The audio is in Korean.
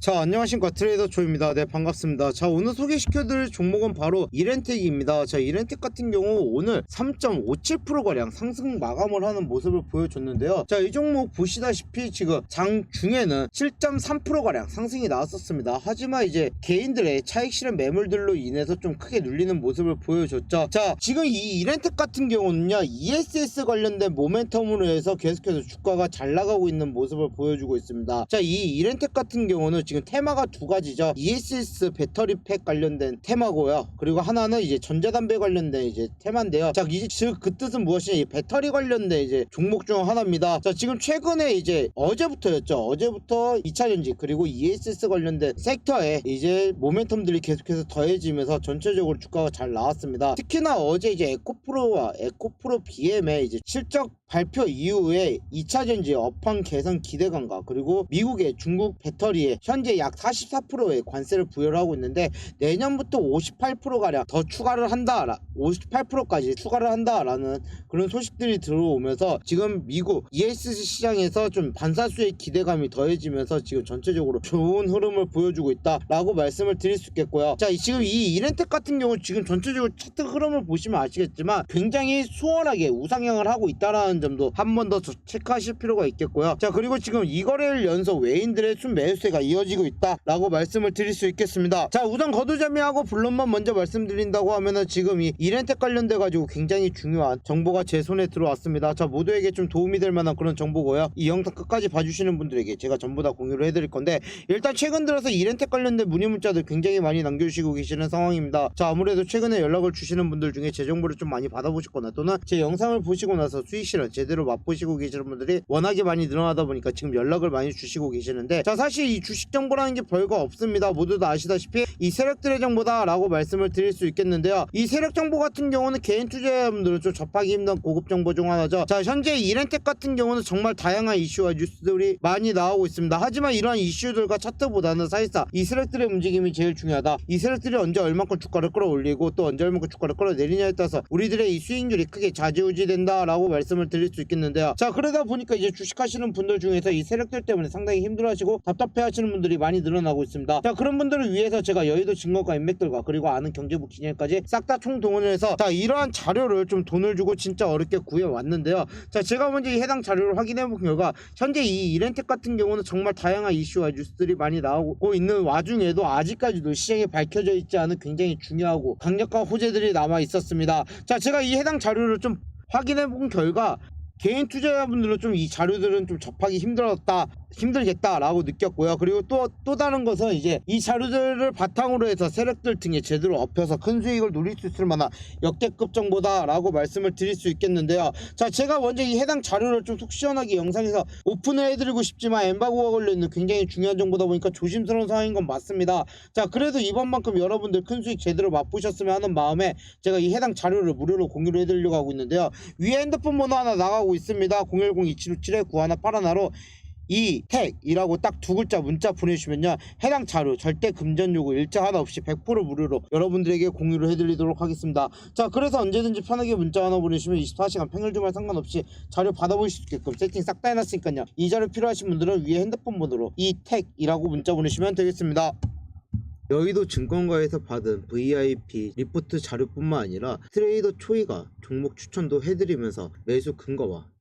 자 안녕하십니까. 트레이더 조입니다. 네 반갑습니다. 자 오늘 소개시켜드릴 종목은 바로 이렌텍입니다. 자 이렌텍 같은 경우 오늘 3.57%가량 상승 마감을 하는 모습을 보여줬는데요. 자 이 종목 보시다시피 지금 장 중에는 7.3%가량 상승이 나왔었습니다. 하지만 이제 개인들의 차익 실현 매물들로 인해서 좀 크게 눌리는 모습을 보여줬죠. 자 지금 이 이렌텍 같은 경우는요 ESS 관련된 모멘텀으로 해서 계속해서 주가가 잘 나가고 있는 모습을 보여주고 있습니다. 자 이 이렌텍 같은 경우는 지금 테마가 두 가지죠. ESS 배터리 팩 관련된 테마고요. 그리고 하나는 이제 전자담배 관련된 이제 테마인데요. 자, 이제 즉 그 뜻은 무엇이냐? 이 배터리 관련된 이제 종목 중 하나입니다. 자, 지금 최근에 이제 어제부터였죠. 어제부터 2차 전지 그리고 ESS 관련된 섹터에 이제 모멘텀들이 계속해서 더해지면서 전체적으로 주가가 잘 나왔습니다. 특히나 어제 이제 에코프로와 에코프로 BM의 이제 실적 발표 이후에 2차 전지 업황 개선 기대감과 그리고 미국의 중국 배터리에 현재 약 44%의 관세를 부여를 하고 있는데 내년부터 58%가량 더 추가를 한다 58%까지 추가를 한다라는 그런 소식들이 들어오면서 지금 미국 ESC 시장에서 좀 반사수의 기대감이 더해지면서 지금 전체적으로 좋은 흐름을 보여주고 있다라고 말씀을 드릴 수 있겠고요. 자, 이- 지금 이 이렌텍 같은 경우 지금 전체적으로 차트 흐름을 보시면 아시겠지만 굉장히 수월하게 우상향을 하고 있다라는 점도 한 번 더 체크하실 필요가 있겠고요. 자, 그리고 지금 이 거래일 연속 외인들의 순 매수세가 이어지고 있다라고 말씀을 드릴 수 있겠습니다. 자, 우선 거두자미하고 블론만 먼저 말씀드린다고 하면은 지금 이 이렌텍 관련돼 가지고 굉장히 중요한 정보가 제 손에 들어왔습니다. 자, 모두에게 좀 도움이 될 만한 그런 정보고요. 이 영상 끝까지 봐주시는 분들에게 제가 전부 다 공유를 해드릴 건데 일단 최근 들어서 이렌텍 관련된 문의 문자들 굉장히 많이 남겨주시고 계시는 상황입니다. 자, 아무래도 최근에 연락을 주시는 분들 중에 제 정보를 좀 많이 받아보셨거나 또는 제 영상을 보시고 나서 수익 실현 제대로 맛보시고 계시는 분들이 워낙에 많이 늘어나다 보니까 지금 연락을 많이 주시고 계시는데 자, 사실 이 주식 정보라는 게 별거 없습니다. 모두 다 아시다시피 이 세력들의 정보다라고 말씀을 드릴 수 있겠는데요. 이 세력 정보 같은 경우는 개인 투자자분들은 좀 접하기 힘든 고급 정보 중 하나죠. 자, 현재 이렌텍 같은 경우는 정말 다양한 이슈와 뉴스들이 많이 나오고 있습니다. 하지만 이러한 이슈들과 차트보다는 사실상 이 세력들의 움직임이 제일 중요하다. 이 세력들이 언제 얼만큼 주가를 끌어올리고 또 언제 얼만큼 주가를 끌어내리냐에 따라서 우리들의 이 수익률이 크게 좌지우지된다라고 말씀을 드릴 수 있겠는데요. 자, 그러다 보니까 이제 주식하시는 분들 중에서 이 세력들 때문에 상당히 힘들어하시고 답답해하시는 분들이 많이 늘어나고 있습니다. 자, 그런 분들을 위해서 제가 여의도 증권가 인맥들과 그리고 아는 경제부 기념까지 싹 다 총동원을 해서 자, 이러한 자료를 좀 돈을 주고 진짜 어렵게 구해 왔는데요. 자, 제가 먼저 이 해당 자료를 확인해 본 결과 현재 이 이렌텍 같은 경우는 정말 다양한 이슈와 뉴스들이 많이 나오고 있는 와중에도 아직까지도 시장에 밝혀져 있지 않은 굉장히 중요하고 강력한 호재들이 남아 있었습니다. 자, 제가 이 해당 자료를 좀 확인해 본 결과 개인 투자자분들은 좀이 자료들은 좀 접하기 힘들었다 힘들겠다라고 느꼈고요. 그리고 또 또 다른 것은 이제 이 자료들을 바탕으로 해서 세력들 등에 제대로 엎혀서 큰 수익을 누릴 수 있을 만한 역대급 정보다라고 말씀을 드릴 수 있겠는데요. 자 제가 먼저 이 해당 자료를 좀 속 시원하게 영상에서 오픈을 해드리고 싶지만 엠바고가 걸려있는 굉장히 중요한 정보다 보니까 조심스러운 상황인 건 맞습니다. 자 그래도 이번만큼 여러분들 큰 수익 제대로 맛보셨으면 하는 마음에 제가 이 해당 자료를 무료로 공유를 해드리려고 하고 있는데요. 위에 핸드폰 번호 하나 나가고 있습니다. 010-2757-9181로 이 택이라고 딱 두 글자 문자 보내주시면요. 해당 자료 절대 금전 요구 일자 하나 없이 100% 무료로 여러분들에게 공유를 해드리도록 하겠습니다. 자 그래서 언제든지 편하게 문자 하나 보내시면 24시간 평일 주말 상관없이 자료 받아보실 수 있게끔 세팅 싹 다 해놨으니까요. 이 자료 필요하신 분들은 위에 핸드폰 번호로 이 택이라고 문자 보내시면 되겠습니다. 여의도 증권가에서 받은 VIP 리포트 자료뿐만 아니라 트레이더 초이가 종목 추천도 해드리면서 매수 근거와